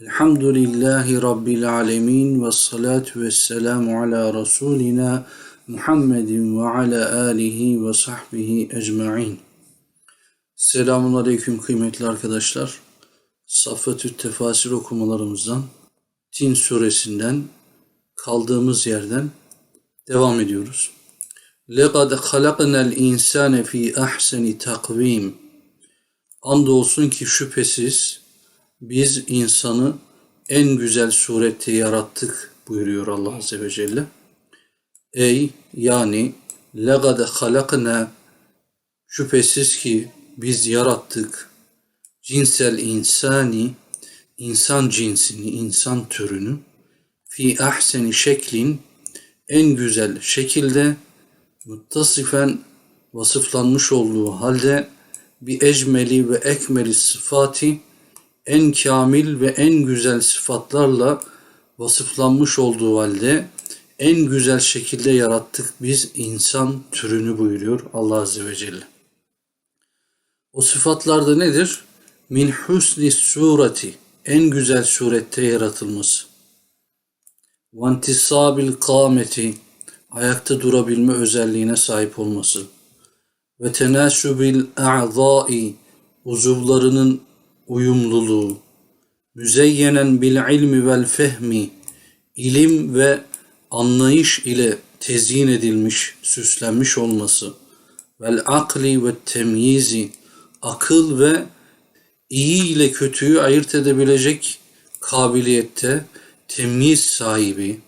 Elhamdülillahi Rabbil alemin ve salatu ve selamu ala Resulina Muhammedin ve ala alihi ve sahbihi ecma'in. Selamun aleyküm kıymetli arkadaşlar. Saffetü Tefasir okumalarımızdan Tin suresinden kaldığımız yerden devam ediyoruz. لَقَدْ خَلَقْنَا الْاِنْسَانَ ف۪ي اَحْسَنِ takvim. Andolsun ki şüphesiz biz insanı en güzel surette yarattık buyuruyor Allah Azze ve Celle. Ey yani legade halakna şüphesiz ki biz yarattık cinsel insani insan cinsini, insan türünü fi ahseni şeklin en güzel şekilde muttasifen vasıflanmış olduğu halde bir ecmeli ve ekmeli sıfati en kamil ve en güzel sıfatlarla vasıflanmış olduğu halde en güzel şekilde yarattık biz insan türünü buyuruyor Allah Azze ve Celle. O sıfatlarda nedir? Min husni sureti en güzel surette yaratılması. Vantisabil kâmeti ayakta durabilme özelliğine sahip olması. Ve tenasubil a'zai uzuvlarının uyumluluğu, müzeyyenen bil ilmi vel fehmi, ilim ve anlayış ile tezyin edilmiş, süslenmiş olması, vel akli ve temyizi, akıl ve iyi ile kötüyü ayırt edebilecek kabiliyette temyiz sahibi,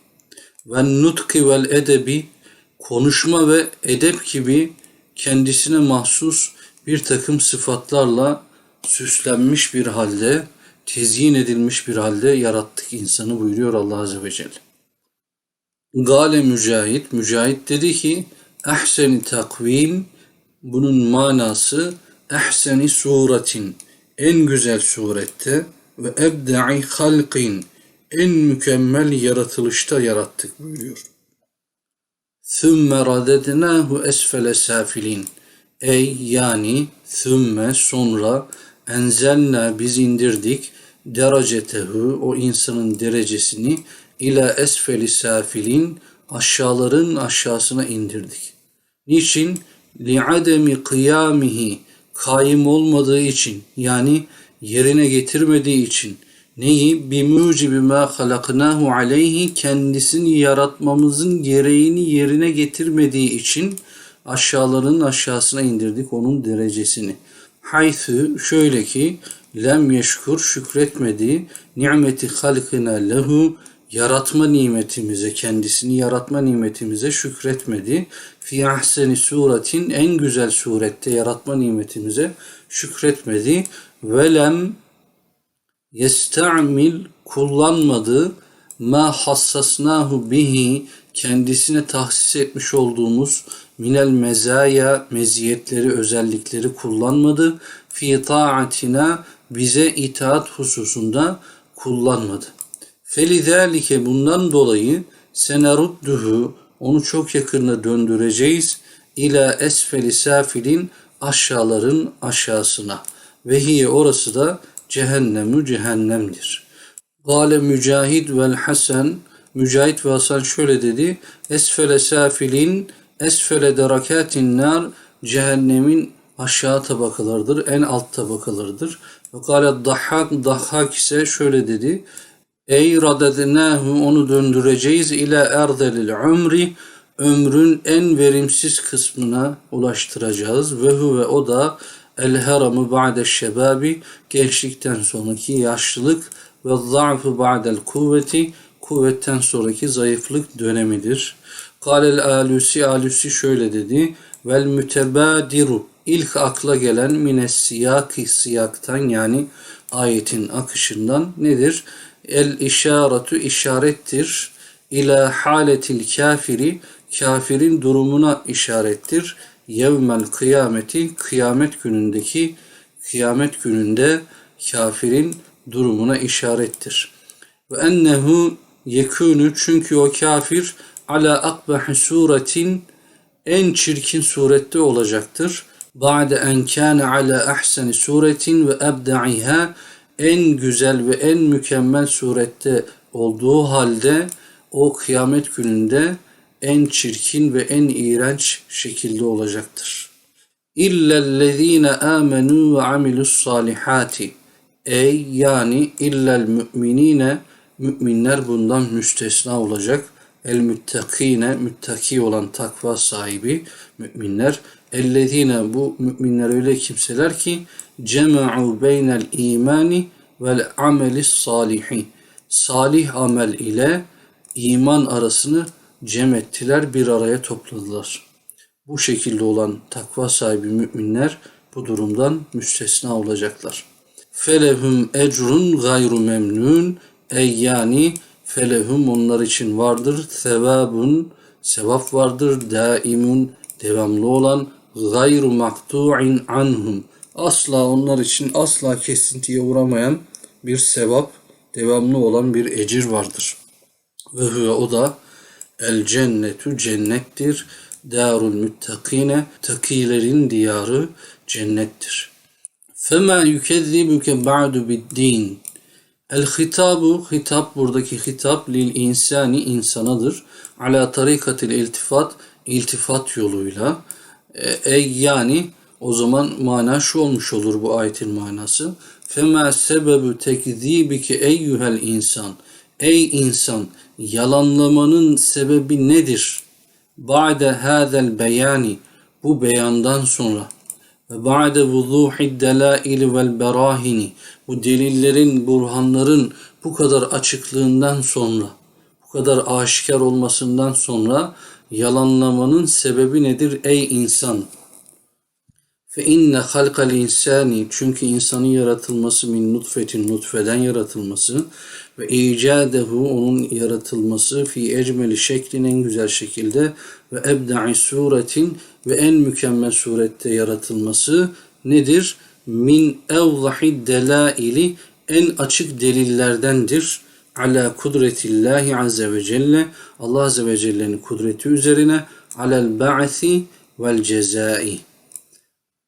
ve nutki vel edebi, konuşma ve edep gibi kendisine mahsus bir takım sıfatlarla süslenmiş bir halde, tezyin edilmiş bir halde yarattık insanı buyuruyor Allah Azze ve Celle. Gale Mücahit, Mücahit dedi ki ehseni takvim, bunun manası ehseni suretin, en güzel surette ve ebda'i halkin, en mükemmel yaratılışta yarattık buyuruyor. Thümme radednahu esfele safilin. Ey yani thümme sonra enzelna biz indirdik derecetehu o insanın derecesini ila esfeli safilin aşağıların aşağısına indirdik. Niçin? Li'ademi kıyamihi kaim olmadığı için yani yerine getirmediği için neyi bi mucibi ma halaknahu aleyhi kendisini yaratmamızın gereğini yerine getirmediği için aşağıların aşağısına indirdik onun derecesini. Haythu şöyle ki lem yeşkur şükretmedi nimeti halkına lehu yaratma nimetimize kendisini yaratma nimetimize şükretmedi. Fi ahseni suretin en güzel surette yaratma nimetimize şükretmedi. Ve lem yesta'mil kullanmadı ma hassasnahu bihi kendisine tahsis etmiş olduğumuz minel mezaya meziyetleri özellikleri kullanmadı. Fi taatina bize itaat hususunda kullanmadı. Felidâlike bundan dolayı senerudduhu onu çok yakında döndüreceğiz. İla esfeli safilin aşağıların aşağısına. Ve hiye orası da cehennemü cehennemdir. Gale Mücahid vel Hasan Mücahit ve Hasan şöyle dedi. Esfele safilin esfele derakatin nar cehennemin aşağı tabakalarıdır, en alt tabakalarıdır. Ve kâle dahhak, dahhak ise şöyle dedi. Ey radednâhu onu döndüreceğiz ile erdelil umri ömrün en verimsiz kısmına ulaştıracağız. Ve huve o da el heramu ba'de şebabi gençlikten sonraki yaşlılık ve za'fu ba'del kuvveti kuvvetten sonraki zayıflık dönemidir. Kâlel alusi alusi şöyle dedi. Vel mütebadiru ilk akla gelen mines siyaki siyaktan yani ayetin akışından nedir? El işaretu işarettir. İla haletil kafiri kafirin durumuna işarettir. Yevmel kıyameti kıyamet günündeki kıyamet gününde kafirin durumuna işarettir. Ve ennehu yekûnü çünkü o kafir ala akbahi suretin en çirkin surette olacaktır. Ba'de en kâne ala ahseni suretin ve ebda'iha en güzel ve en mükemmel surette olduğu halde o kıyamet gününde en çirkin ve en iğrenç şekilde olacaktır. İllellezine amenu ve amilus salihati. Ey yani illel müminine müminler bundan müstesna olacak. El müttakine müttaki olan takva sahibi müminler. Ellezine bu müminler öyle kimseler ki cema'u beynel imani vel ameli salihi. Salih amel ile iman arasını cem ettiler, bir araya topladılar. Bu şekilde olan takva sahibi müminler bu durumdan müstesna olacaklar. Felehum ecrun gayru memnun ey yani felehum onlar için vardır sevabun sevap vardır daimun devamlı olan gayru maktu'in anhum asla onlar için asla kesintiye uğramayan bir sevap devamlı olan bir ecir vardır. Ve huve o da el cennetu cennettir. Darul müttakine takilerin diyarı cennettir. Fema yukezzibuke ba'du bid-din. El hitabu, hitap buradaki hitap lil insani insanadır. Ala tarikatil iltifat, iltifat yoluyla. E, ey yani o zaman mana şu olmuş olur bu ayetin manası. Fema sebebu tekzibike eyyuhel insan. Ey insan yalanlamanın sebebi nedir? Ba'de hazel beyani bu beyandan sonra ve ba'de vuzuhid delail vel berahini bu delillerin, burhanların bu kadar açıklığından sonra bu kadar aşikar olmasından sonra yalanlamanın sebebi nedir ey insan? Fe inne halkal insani çünkü insanın yaratılması min nutfetin nutfeden yaratılması ve icadehu onun yaratılması fi ecmeli şeklin en güzel şekilde ve ebda'i suretin ve en mükemmel surette yaratılması nedir? Min evzahi delaili en açık delillerdendir. Ala kudretillahi azze ve celle Allah azze ve celle'nin kudreti üzerine alel ba'si vel cezai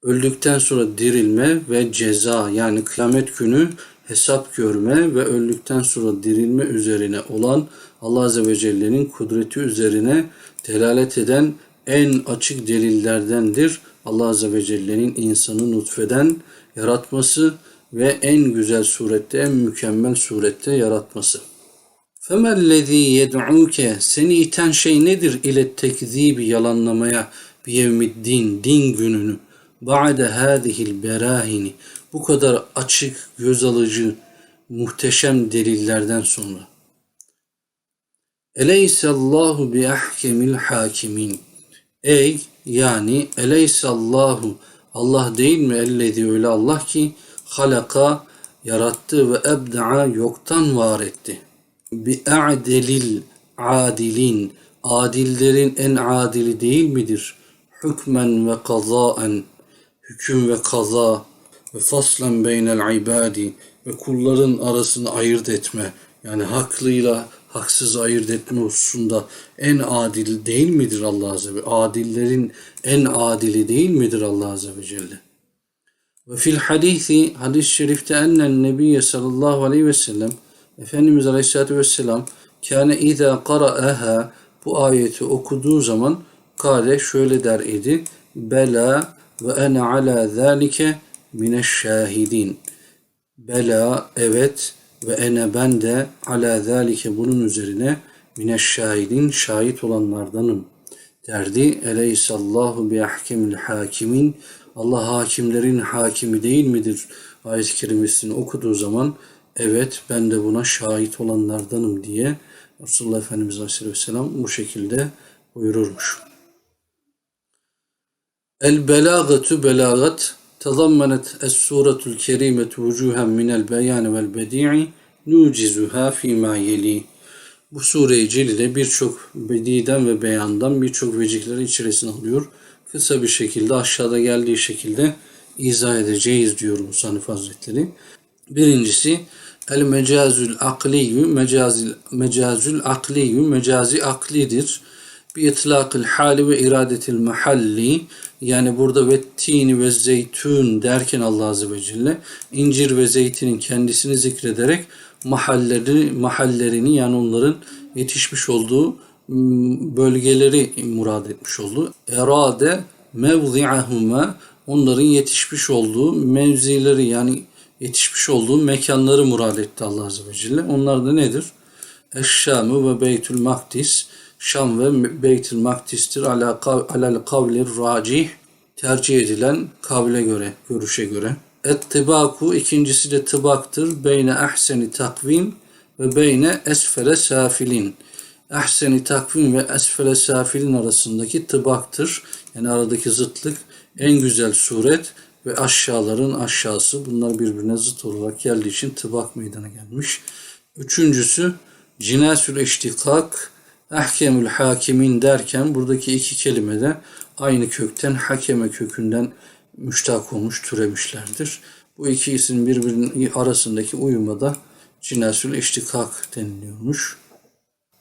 öldükten sonra dirilme ve ceza yani kıyamet günü hesap görme ve öldükten sonra dirilme üzerine olan Allah Azze ve Celle'nin kudreti üzerine delalet eden en açık delillerdendir. Allah Azze ve Celle'nin insanı nutfeden yaratması ve en güzel surette, en mükemmel surette yaratması. فَمَا الَّذ۪ي يَدْعُوكَ Seni iten şey nedir ile tekzibi yalanlamaya biyevmiddin, din gününü? ba'de hadihil berahini bu kadar açık, göz alıcı, muhteşem delillerden sonra. Eleysallahu bi ahkemil hakimin. Ey yani eleysallahu Allah değil mi ellezi öyle Allah ki halaka yarattı ve ebda'a yoktan var etti. Bi a'delil adilin adillerin en adili değil midir? Hükmen ve kazaen hüküm ve kaza ve faslen beynel ibadi ve kulların arasını ayırt etme yani haklıyla haksız ayırt etme hususunda en adil değil midir Allah Azze ve Adillerin en adili değil midir Allah Azze ve Celle? Ve fil hadisi hadis-i şerifte ennen nebiye sallallahu aleyhi ve sellem Efendimiz aleyhissalatü vesselam kâne izâ qara'aha bu ayeti okuduğu zaman kâle şöyle der idi bela ve ene ala zalike mineşşahidin. Bela evet ve ene ben de ala zalike bunun üzerine mineşşahidin şahit olanlardanım derdi. Eleysallahu bi ahkemil hakimin. Allah hakimlerin hakimi değil midir? Ayet-i kerimesini okuduğu zaman evet ben de buna şahit olanlardanım diye Resulullah Efendimiz Aleyhisselam bu şekilde buyururmuş. El belagatu belagat es-suretul kerimetu vucuhen minel beyan vel bedi'i nucizuha fîmâ yeli. Bu sure-i celile birçok bediden ve beyandan birçok vecihleri içerisine alıyor. Kısa bir şekilde aşağıda geldiği şekilde izah edeceğiz diyor Musanif Hazretleri. Birincisi el mecazül akliyyü mecazil, mecazül akliyyü mecazi aklidir. Bi itlaqil hali ve iradetil mahalli yani burada ve tini ve zeytun derken Allah Azze ve Celle incir ve zeytinin kendisini zikrederek mahalleri, mahallerini yani onların yetişmiş olduğu m, bölgeleri murad etmiş oldu. Erade mevzi'ahuma onların yetişmiş olduğu mevzileri yani yetişmiş olduğu mekanları murad etti Allah Azze ve Celle. Onlar da nedir? Eşşam'ı ve Beytül Makdis. Şam ve Beytül Makdis'tir. Ala Alel kavlir racih. Tercih edilen kavle göre, görüşe göre. Ettibaku ikincisi de tıbaktır. Beyne ahseni takvim ve beyne esfele safilin. Ahseni takvim ve esfele safilin arasındaki tıbaktır. Yani aradaki zıtlık en güzel suret ve aşağıların aşağısı. Bunlar birbirine zıt olarak geldiği için tıbak meydana gelmiş. Üçüncüsü cinasül iştikak ahkemül hakimin derken buradaki iki kelime de aynı kökten hakeme kökünden müştak olmuş, türemişlerdir. Bu iki isim birbirinin arasındaki uyuma da cinasül iştikak deniliyormuş.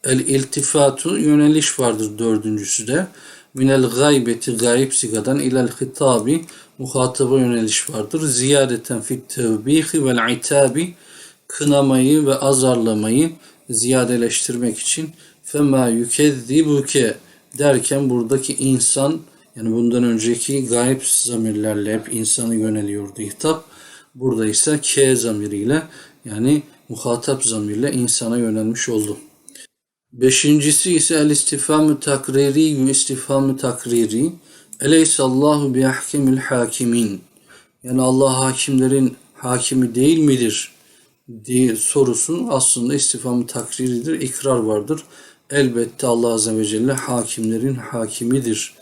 El iltifatu yöneliş vardır dördüncüsü de. Minel gaybeti gayb sigadan ilel hitabi muhataba yöneliş vardır. Ziyadeten fit tevbihi vel itabi kınamayı ve azarlamayı ziyadeleştirmek için fema yükezzibuke derken buradaki insan yani bundan önceki gayb zamirlerle hep insana yöneliyordu hitap. Burada ise ke zamiriyle yani muhatap zamirle insana yönelmiş oldu. Beşincisi ise el istifamü takriri ve istifamü takriri. Eleyse Allahu bi ahkemil hakimin. Yani Allah hakimlerin hakimi değil midir? diye sorusu aslında istifamı takriridir, ikrar vardır. Elbette Allah Azze ve Celle hakimlerin hakimidir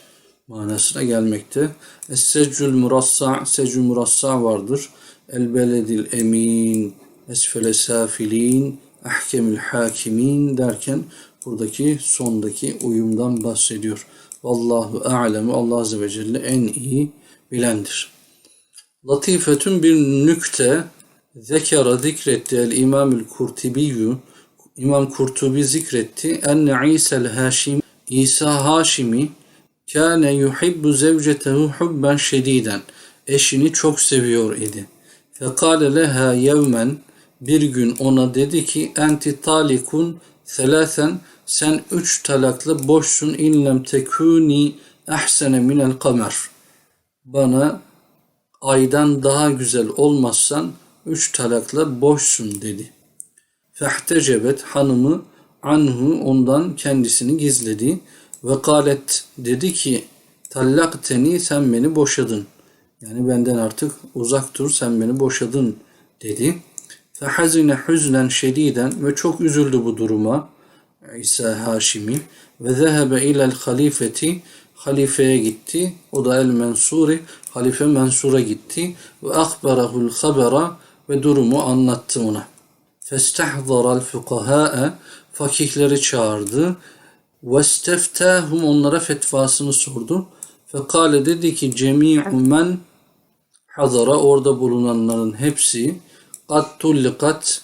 manasına gelmekte. Es-secül murassa, secül murassa vardır. El beledil emin, esfele safilin, ahkemül hakimin derken buradaki sondaki uyumdan bahsediyor. Vallahu a'lemu Allah Azze ve Celle en iyi bilendir. Latifetün bir nükte zekara zikretti el İmamül Kurtubiyyü İmam Kurtubi zikretti enne İsa'l Haşim İsa Haşimi kâne yuhibbu zevcetehu hubben şediden eşini çok seviyor idi. Fekale leha yevmen bir gün ona dedi ki enti talikun selasen sen üç talaklı boşsun inlem tekuni ahsene minel kamer. Bana aydan daha güzel olmazsan üç talakla boşsun dedi. Fehtecebet hanımı anhu ondan kendisini gizledi ve kalet dedi ki tallakteni sen beni boşadın. Yani benden artık uzak dur sen beni boşadın dedi. Fehazine hüznen şediden ve çok üzüldü bu duruma İsa Haşimi ve zehebe ilel halifeti halifeye gitti. O da el mensuri halife Mensur'a gitti ve akberahul habera ve durumu anlattı ona. Festahzaral fukaha'a fakihleri çağırdı. Vesteftahum onlara fetvasını sordu. Fekale dedi ki cemi'u men hazara orada bulunanların hepsi kad tullikat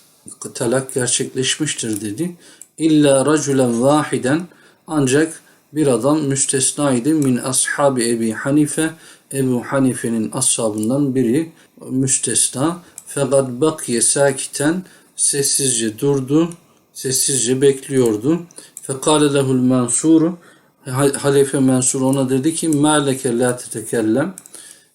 talak gerçekleşmiştir dedi. İlla raculen vahiden ancak bir adam müstesnaydı min ashabi Ebi Hanife Ebu Hanife'nin ashabından biri müstesna fakat bakiye sakiten sessizce durdu sessizce bekliyordu fekale lehul mensuru halife mensur ona dedi ki mâleke la tetekellem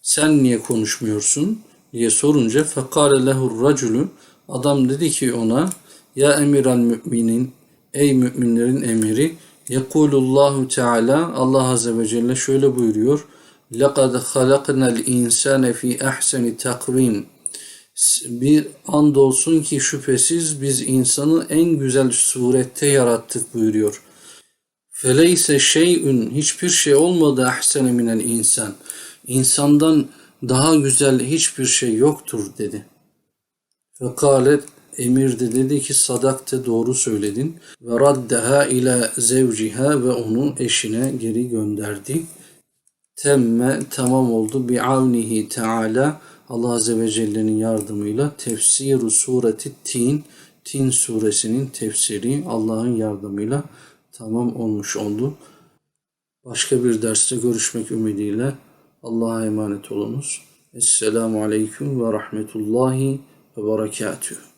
sen niye konuşmuyorsun diye sorunca fekale lehur raculu adam dedi ki ona ya emiral müminin ey müminlerin emiri Yekulullahu Teala Allah Azze ve Celle şöyle buyuruyor. لَقَدْ خَلَقْنَا الْاِنْسَانَ ف۪ي اَحْسَنِ takvim. bir andolsun ki şüphesiz biz insanı en güzel surette yarattık buyuruyor. Feleyse şeyün hiçbir şey olmadı ahsene minel insan. İnsandan daha güzel hiçbir şey yoktur dedi. Fekalet emir de dedi ki sadakte doğru söyledin ve raddeha ile zevciha ve onu eşine geri gönderdi. Temme tamam oldu bi avnihi teala Allah Azze ve Celle'nin yardımıyla tefsiru sureti Tin Tin suresinin tefsiri Allah'ın yardımıyla tamam olmuş oldu. Başka bir derste görüşmek ümidiyle Allah'a emanet olunuz. Esselamu Aleyküm ve Rahmetullahi ve Berekatühü.